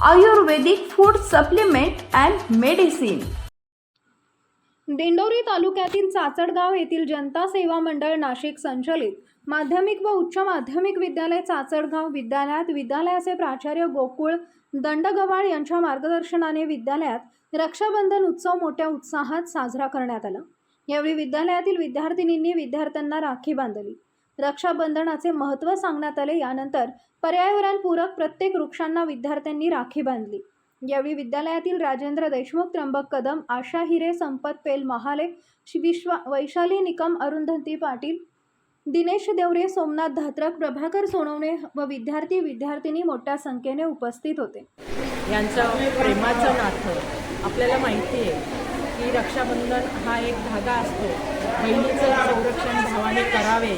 Ayurvedic food supplement and medicine Dindori तालुक्यातील चाचडगाव येथील जनता सेवा मंडळ नाशिक संचलित माध्यमिक व उच्च माध्यमिक विद्यालय चाचडगाव विद्यालयात विद्यालयाचे प्राचार्य गोकुळ दंडगवाळ यांच्या मार्गदर्शनाने विद्यालयात रक्षाबंधन उत्सव मोठ्या उत्साहात साजरा करण्यात आला. यावेळी विद्यालयातील विद्यार्थिनींनी विद्यार्थ्यांना राखी बांधली. रक्षाबंधनाचे महत्त्व सांगण्यात आले. यानंतर पर्यावरणपूरक प्रत्येक वृक्षांना विद्यार्थ्यांनी राखी बांधली. यावेळी विद्यालयातील राजेंद्र देशमुख त्र्यंबक कदम आशा हिरे संपत पेल महाले विश्वा वैशाली निकम अरुंधती पाटील दिनेश देवरे सोमनाथ धात्रक प्रभाकर सोनवणे व विद्यार्थी विद्यार्थिनी मोठ्या संख्येने उपस्थित होते. यांचं प्रेमाचं नातं आपल्याला माहिती आहे. की रक्षाबंधन हा एक धागा असतो. बहिणीचं संरक्षण भावाने करावे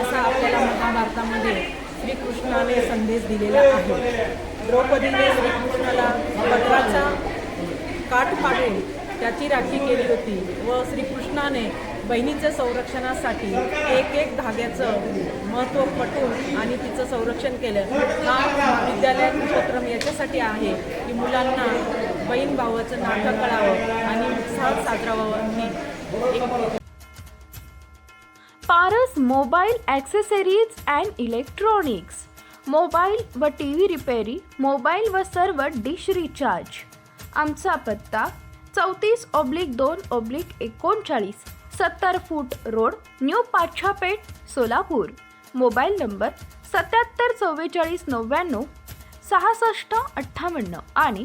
असा आपल्याला महाभारतामध्ये श्रीकृष्णाने संदेश दिलेला आहे. द्रौपदीने श्रीकृष्णाला पत्राचा काठ पाडून त्याची राखी केली होती व श्रीकृष्णाने बहिणीच्या संरक्षणासाठी एक एक धाग्याचं महत्त्व पटून आणि तिचं संरक्षण केलं. हा विद्यालय उपक्रम याच्यासाठी आहे की मुलांना बहीण भावाचं नाटक कळावं आणि उत्साह साजरा व्हावं Paras mobile accessories and electronics. Mobile व टी व्ही रिपेरी मोबाईल व सर्व डिश रिचार्ज. आमचा पत्ता चौतीस ऑब्लिक दोन ऑब्लिक एकोणचाळीस सत्तर foot road new Pachhapeth Solapur. Mobile number सत्याहत्तर चव्वेचाळीस नव्याण्णव सहासष्ट अठ्ठावन्न आणि